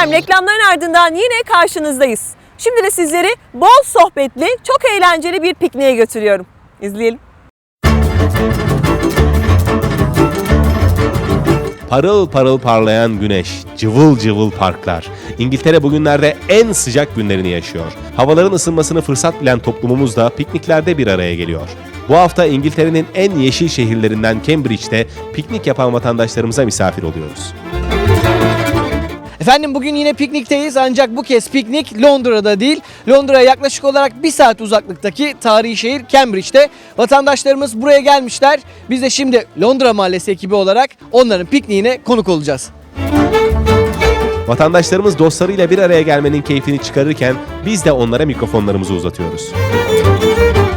Efendim reklamların ardından yine karşınızdayız. Şimdi de sizleri bol sohbetli, çok eğlenceli bir pikniğe götürüyorum. İzleyelim. Parıl parıl parlayan güneş, cıvıl cıvıl parklar. İngiltere bugünlerde en sıcak günlerini yaşıyor. Havaların ısınmasını fırsat bilen toplumumuz da pikniklerde bir araya geliyor. Bu hafta İngiltere'nin en yeşil şehirlerinden Cambridge'de piknik yapan vatandaşlarımıza misafir oluyoruz. Efendim bugün yine piknikteyiz ancak bu kez piknik Londra'da değil. Londra'ya yaklaşık olarak bir saat uzaklıktaki tarihi şehir Cambridge'de. Vatandaşlarımız buraya gelmişler. Biz de şimdi Londra Mahallesi ekibi olarak onların pikniğine konuk olacağız. Vatandaşlarımız dostlarıyla bir araya gelmenin keyfini çıkarırken biz de onlara mikrofonlarımızı uzatıyoruz.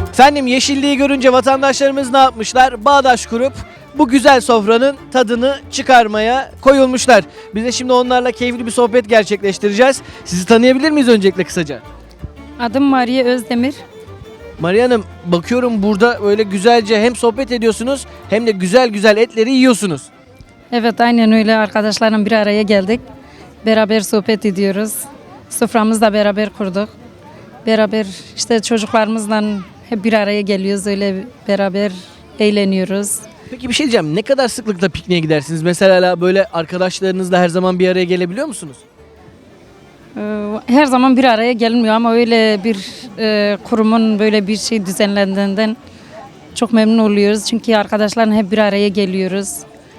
Efendim yeşilliği görünce vatandaşlarımız ne yapmışlar? Bağdaş kurup bu güzel sofranın tadını çıkarmaya koyulmuşlar. Biz de şimdi onlarla keyifli bir sohbet gerçekleştireceğiz. Sizi tanıyabilir miyiz öncelikle kısaca? Adım Maria Özdemir. Maria Hanım bakıyorum burada öyle güzelce hem sohbet ediyorsunuz hem de güzel güzel etleri yiyorsunuz. Evet aynen öyle arkadaşlarla bir araya geldik. Beraber sohbet ediyoruz. Soframızı da beraber kurduk. Beraber işte çocuklarımızla hep bir araya geliyoruz öyle beraber eğleniyoruz. Peki bir şey diyeceğim. Ne kadar sıklıkla pikniğe gidersiniz? Mesela böyle arkadaşlarınızla her zaman bir araya gelebiliyor musunuz? Ee, Her zaman bir araya gelmiyor ama öyle bir e, kurumun böyle bir şey düzenlendiğinden çok memnun oluyoruz. Çünkü arkadaşlarla hep bir araya geliyoruz.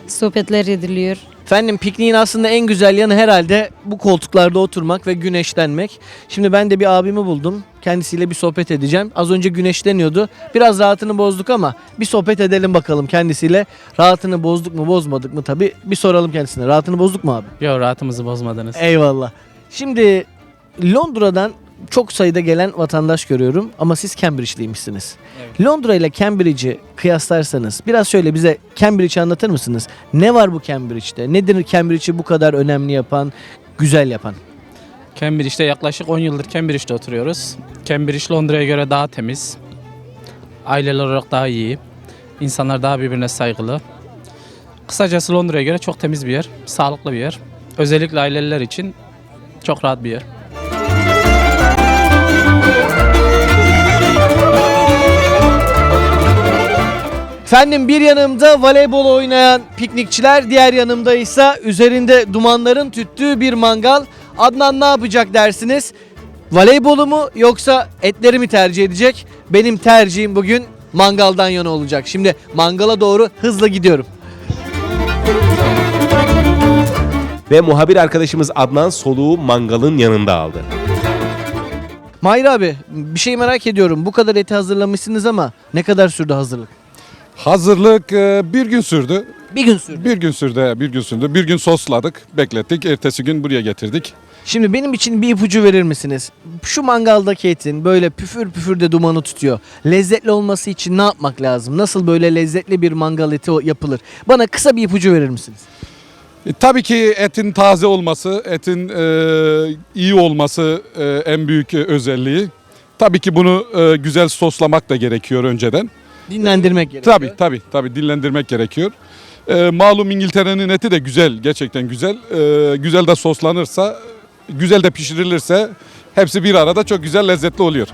Sohbetler ediliyor. Efendim pikniğin aslında en güzel yanı herhalde bu koltuklarda oturmak ve güneşlenmek. Şimdi ben de bir abimi buldum. Kendisiyle bir sohbet edeceğim. Az önce güneşleniyordu. Biraz rahatını bozduk ama bir sohbet edelim bakalım kendisiyle. Rahatını bozduk mu bozmadık mı tabii bir soralım kendisine. Rahatını bozduk mu abi? Yo rahatımızı bozmadınız. Eyvallah. Şimdi Londra'dan çok sayıda gelen vatandaş görüyorum ama siz Cambridge'liymişsiniz. Londra ile Cambridge'i kıyaslarsanız biraz şöyle bize Cambridge'i anlatır mısınız? Ne var bu Cambridge'de? Nedir Cambridge'i bu kadar önemli yapan, güzel yapan? Cambridge'de yaklaşık 10 yıldır Cambridge'de oturuyoruz. Cambridge Londra'ya göre daha temiz. Aileler olarak daha iyi. İnsanlar daha birbirine saygılı. Kısacası Londra'ya göre çok temiz bir yer. Sağlıklı bir yer. Özellikle aileler için çok rahat bir yer. Efendim bir yanımda voleybol oynayan piknikçiler, diğer yanımda ise üzerinde dumanların tüttüğü bir mangal. Adnan ne yapacak dersiniz? Voleybolu mu yoksa etleri mi tercih edecek? Benim tercihim bugün mangaldan yana olacak. Şimdi mangala doğru hızla gidiyorum. Ve muhabir arkadaşımız Adnan soluğu mangalın yanında aldı. Mahir abi bir şey merak ediyorum. Bu kadar eti hazırlamışsınız ama ne kadar sürdü hazırlık? Hazırlık e, bir gün sürdü. Bir gün sürdü. Bir gün sürdü, bir gün sürdü. Bir gün sosladık, beklettik. Ertesi gün buraya getirdik. Şimdi benim için bir ipucu verir misiniz? Şu mangaldaki etin böyle püfür püfür de dumanı tutuyor. Lezzetli olması için ne yapmak lazım? Nasıl böyle lezzetli bir mangal eti yapılır? Bana kısa bir ipucu verir misiniz? E, tabii ki etin taze olması, etin e, iyi olması e, en büyük e, özelliği. Tabii ki bunu e, güzel soslamak da gerekiyor önceden. Dinlendirmek gerekiyor. Tabii tabii tabii dinlendirmek gerekiyor. E, malum İngiltere'nin eti de güzel, gerçekten güzel. E, güzel de soslanırsa, güzel de pişirilirse hepsi bir arada çok güzel lezzetli oluyor.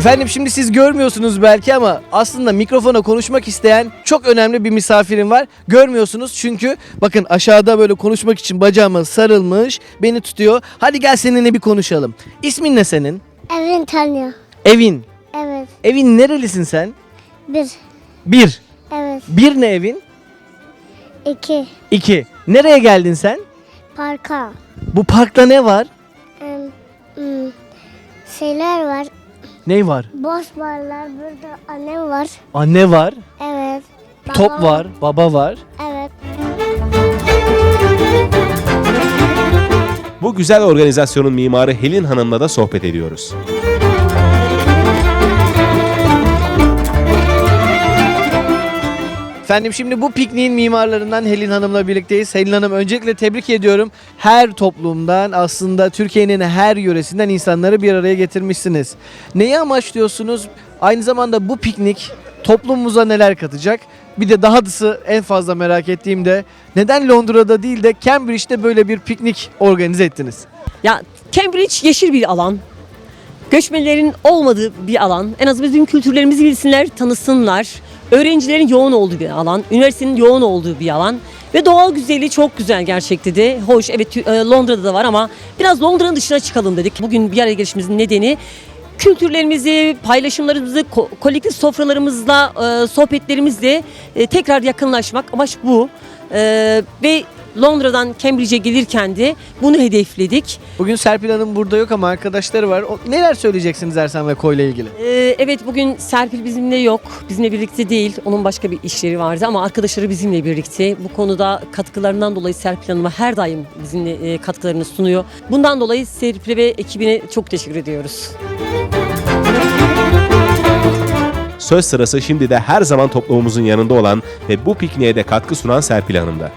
Efendim şimdi siz görmüyorsunuz belki ama aslında mikrofona konuşmak isteyen çok önemli bir misafirim var. Görmüyorsunuz çünkü bakın aşağıda böyle konuşmak için bacağıma sarılmış, beni tutuyor. Hadi gel seninle bir konuşalım. İsmin ne senin? Evin tanıyor. Evin. Evet. Evin nerelisin sen? Bir. Bir. Evet. Bir ne evin? iki. İki. Nereye geldin sen? Parka. Bu parkta ne var? Hmm, şeyler var. Ne var? Boş barlar. Burada annem var. Anne var, Evet. top Baba var, baba var. Evet. Bu güzel organizasyonun mimarı Helin Hanım'la da sohbet ediyoruz. Efendim şimdi bu pikniğin mimarlarından Helin Hanım'la birlikteyiz. Helin Hanım öncelikle tebrik ediyorum. Her toplumdan aslında Türkiye'nin her yöresinden insanları bir araya getirmişsiniz. Neyi amaçlıyorsunuz? Aynı zamanda bu piknik toplumumuza neler katacak? Bir de daha dısı en fazla merak ettiğim de neden Londra'da değil de Cambridge'de böyle bir piknik organize ettiniz? Ya Cambridge yeşil bir alan. Göçmenlerin olmadığı bir alan. En azından bizim kültürlerimizi bilsinler, tanısınlar. Öğrencilerin yoğun olduğu bir alan. Üniversitenin yoğun olduğu bir alan. Ve doğal güzelliği çok güzel gerçekte de. Hoş evet e, Londra'da da var ama biraz Londra'nın dışına çıkalım dedik. Bugün bir araya gelişimizin nedeni kültürlerimizi, paylaşımlarımızı, ko- kolektif sofralarımızla, e, sohbetlerimizle e, tekrar yakınlaşmak. Amaç bu. E, ve Londra'dan Cambridge'e gelirken de bunu hedefledik. Bugün Serpil Hanım burada yok ama arkadaşları var. O- neler söyleyeceksiniz Ersan ve Koy ile ilgili? Ee, evet bugün Serpil bizimle yok. Bizimle birlikte değil. Onun başka bir işleri vardı ama arkadaşları bizimle birlikte. Bu konuda katkılarından dolayı Serpil Hanım'a her daim bizimle e, katkılarını sunuyor. Bundan dolayı Serpil'e ve ekibine çok teşekkür ediyoruz. Söz sırası şimdi de her zaman toplumumuzun yanında olan ve bu pikniğe de katkı sunan Serpil Hanım'da.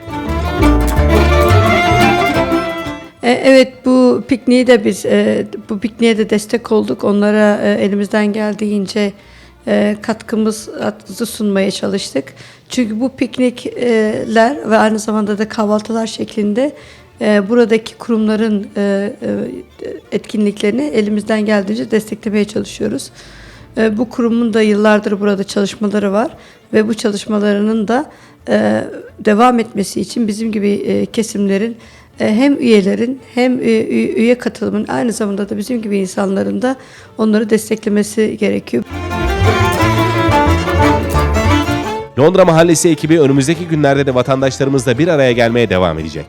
Evet bu pikniği de biz e, bu pikniğe de destek olduk. Onlara e, elimizden geldiğince e, katkımızı sunmaya çalıştık. Çünkü bu piknikler ve aynı zamanda da kahvaltılar şeklinde e, buradaki kurumların e, e, etkinliklerini elimizden geldiğince desteklemeye çalışıyoruz. E, Bu kurumun da yıllardır burada çalışmaları var ve bu çalışmalarının da e, devam etmesi için bizim gibi e, kesimlerin e, hem üyelerin hem e, üye katılımın aynı zamanda da bizim gibi insanların da onları desteklemesi gerekiyor. Londra Mahallesi ekibi önümüzdeki günlerde de vatandaşlarımızla bir araya gelmeye devam edecek.